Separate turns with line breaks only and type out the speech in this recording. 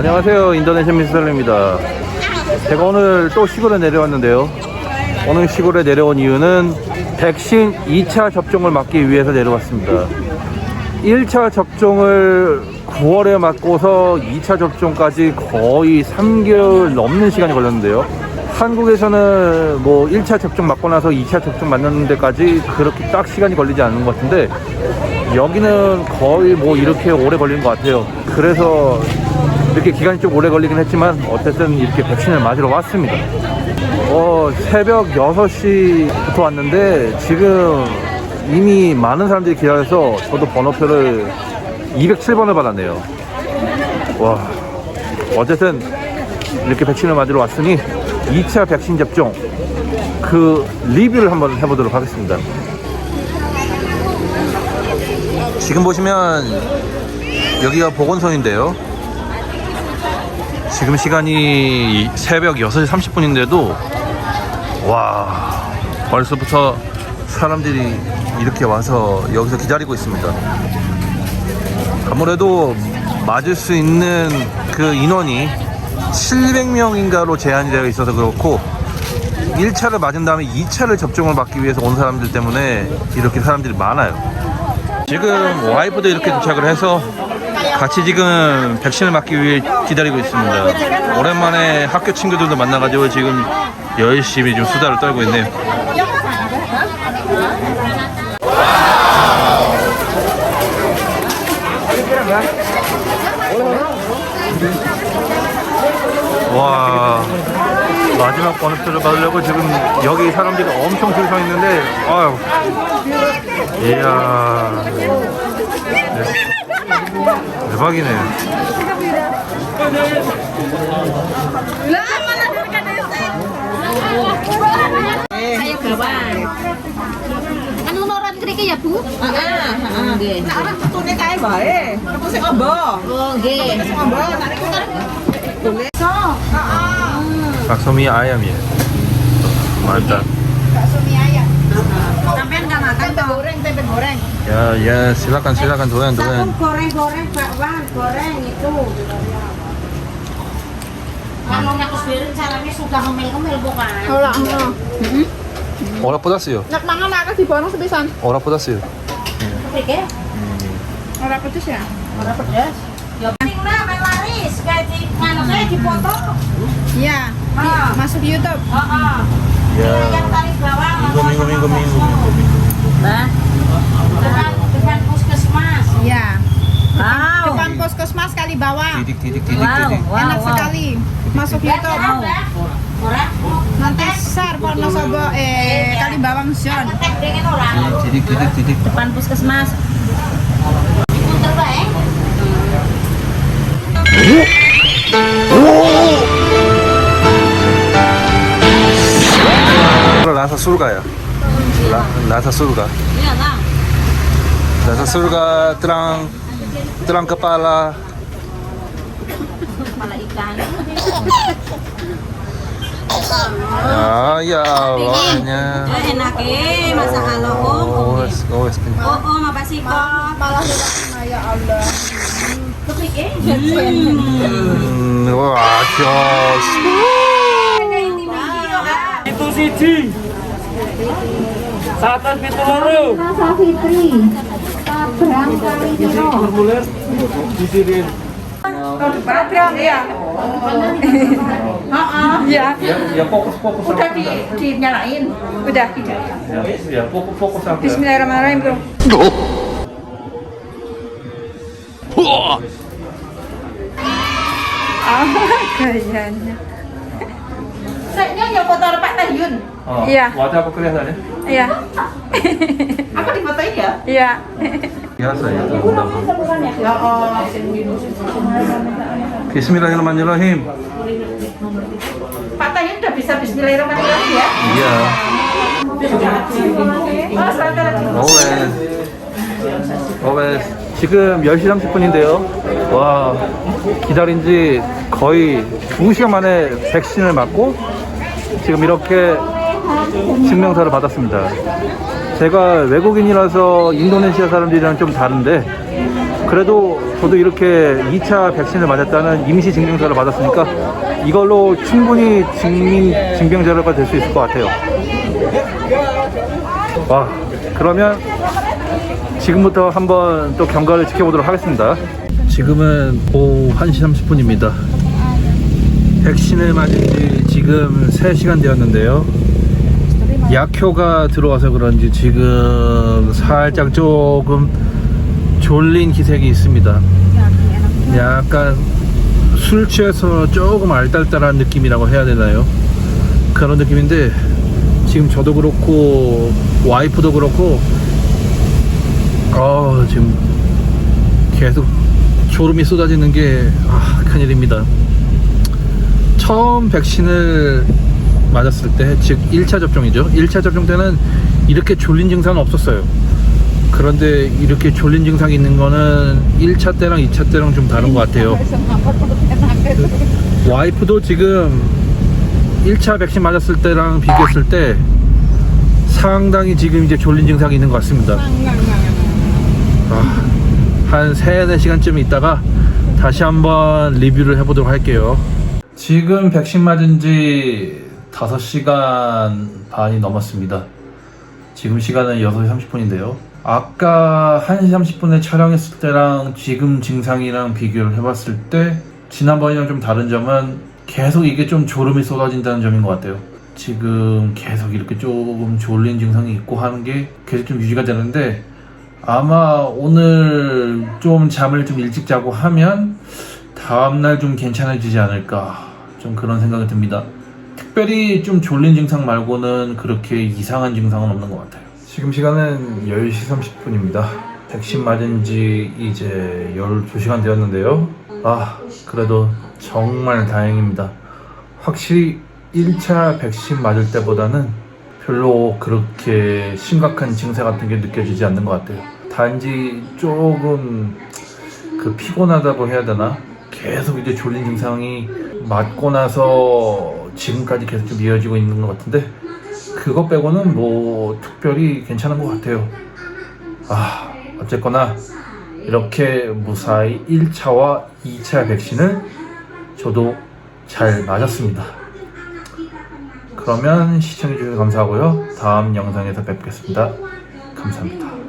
안녕하세요. 인도네시아 미스터입니다. 제가 오늘 또 시골에 내려왔는데요. 오늘 시골에 내려온 이유는 백신 2차 접종을 맞기 위해서 내려왔습니다. 1차 접종을 9월에 맞고서 2차 접종까지 거의 3개월 넘는 시간이 걸렸는데요. 한국에서는 뭐 1차 접종 맞고 나서 2차 접종 맞는 데까지 그렇게 딱 시간이 걸리지 않는 것 같은데 여기는 거의 뭐 이렇게 오래 걸리는 것 같아요. 그래서 이렇게 기간이 좀 오래 걸리긴 했지만 어쨌든 이렇게 백신을 맞으러 왔습니다. 어, 새벽 6시부터 왔는데 지금 이미 많은 사람들이 기다려서 저도 번호표를 207번을 받았네요. 와, 어쨌든 이렇게 백신을 맞으러 왔으니 2차 백신 접종 그 리뷰를 한번 해보도록 하겠습니다. 지금 보시면 여기가 보건소인데요. 지금 시간이 새벽 6시 30분인데도 와 벌써부터 사람들이 이렇게 와서 여기서 기다리고 있습니다. 아무래도 맞을 수 있는 그 인원이 700명인가로 제한이 되어 있어서 그렇고 1차를 맞은 다음에 2차를 접종을 받기 위해서 온 사람들 때문에 이렇게 사람들이 많아요. 지금 와이프도 이렇게 도착을 해서 같이 지금 백신을 맞기 위해 기다리고 있습니다. 오랜만에 학교 친구들도 만나가지고 지금 열심히 좀 수다를 떨고 있네요. 와 마지막 번호표를 받으려고 지금 여기 사람들이 엄청 줄 서 있는데 아유 이야 네. 대박이네
Saya kawan. Kan orang trike ya, Bu? Heeh, heeh.
Nek orang tutune kae bae. Kamu sing ombo.
Oh, nggih.
Sing ombo, nek niku kan boleh.
So,
박소미 아야미 Ya, ya, silakan silakan doyan doyan.
goreng-goreng bakwan, goreng itu.
Kalau aku sendiri caranya suka ngemil-ngemil bukan?
Ora ono.
Heeh. Ora pedas ya?
Nek mangan akeh dibono sepisan.
Ora pedas ya? Pikir. Ya?
Hmm.
Ora pedas ya?
Ora pedas. Ya penting lah main laris kayak di mana saya dipoto.
Iya.
Ah.
Masuk YouTube.
Heeh. Ya.
Yang
tarik bawang.
Minggu minggu minggu minggu.
nah bawah.
디딕 디딕 디딕
Wow.
디딕
Wow,
Enak
wow.
sekali. Masuk YouTube.
Orang.
Nanti share Wonosobo eh kali bawang Zon.
Tek dengan orang.
디딕 디딕 디딕
Depan puskesmas. Puter bae.
라사 술가야 라, 라사 술가
Iya lah.
라사 술가 terang terang kepala
kepala ikan.
Oh, ah, ya.
Eh, enak eh, masa halo om,
Oh, es, oh, es,
Oh, oh, kok.
Malah ya Allah.
Kepik eh.
Hmm. Wah, jos.
Itu siji. Satan pitu loro.
Fitri. Tabrang kali Isi
formulir sini
Program ya. Iya.
ya ya fokus fokus
Udah di dinyalain. Udah.
ya, ya fokus fokus sampai
Bismillahirrahmanirrahim, Bro. Ah, kayaknya. Saya yang foto Pak Tahyun.
어,
Iya.
wajah apa kelihatannya
Iya. Apa difotoin ya? Iya.
Bismillahirrahmanirrahim
Pak Tahyun udah bisa Bismillahirrahmanirrahim ya?
iya
Oh,
오웬 오웬 지금 10시 30분인데요 와 기다린 지 거의 2시간 만에 백신을 맞고 지금 이렇게 증명서를 받았습니다 제가 외국인이라서 인도네시아 사람들이랑 좀 다른데 그래도 저도 이렇게 2차 백신을 맞았다는 임시 증명서를 받았으니까 이걸로 충분히 증명, 증명 자료가 될 수 있을 것 같아요. 와, 그러면 지금부터 한번 또 경과를 지켜보도록 하겠습니다. 지금은 오후 1시 30분입니다. 백신을 맞은 지 지금 3시간 되었는데요. 약효가 들어와서 그런지 지금 살짝 조금 졸린 기색이 있습니다. 약간 술 취해서 조금 알딸딸한 느낌이라고 해야 되나요? 그런 느낌인데 지금 저도 그렇고 와이프도 그렇고 어 지금 계속 졸음이 쏟아지는 게 아, 큰일입니다. 처음 백신을 맞았을 때, 즉 1차 접종이죠. 1차 접종 때는 이렇게 졸린 증상은 없었어요. 그런데 이렇게 졸린 증상이 있는 거는 1차 때랑 2차 때랑 좀 다른 것 같아요. 와이프도 지금 1차 백신 맞았을 때랑 비교했을 때 상당히 지금 이제 졸린 증상이 있는 것 같습니다. 아, 한 3, 4시간쯤 있다가 다시 한번 리뷰를 해보도록 할게요. 지금 백신 맞은 지 5시간 반이 넘었습니다. 지금 시간은 6시 30분인데요. 아까 1시 30분에 촬영했을 때랑 지금 증상이랑 비교를 해봤을 때 지난번이랑 좀 다른 점은 계속 이게 좀 졸음이 쏟아진다는 점인 것 같아요. 지금 계속 이렇게 조금 졸린 증상이 있고 하는 게 계속 좀 유지가 되는데 아마 오늘 좀 잠을 좀 일찍 자고 하면 다음날 좀 괜찮아지지 않을까 좀 그런 생각이 듭니다. 특별히 좀 졸린 증상 말고는 그렇게 이상한 증상은 없는 것 같아요. 지금 시간은 10시 30분입니다. 백신 맞은 지 이제 12시간 되었는데요. 아, 그래도 정말 다행입니다. 확실히 1차 백신 맞을 때보다는 별로 그렇게 심각한 증세 같은 게 느껴지지 않는 것 같아요. 단지 조금 그 피곤하다고 해야 되나? 계속 이제 졸린 증상이 맞고 나서 지금까지 계속 좀 이어지고 있는 것 같은데 그것 빼고는 뭐 특별히 괜찮은 것 같아요. 아, 어쨌거나 이렇게 무사히 1차와 2차 백신을 저도 잘 맞았습니다. 그러면 시청해주셔서 감사하고요. 다음 영상에서 뵙겠습니다. 감사합니다.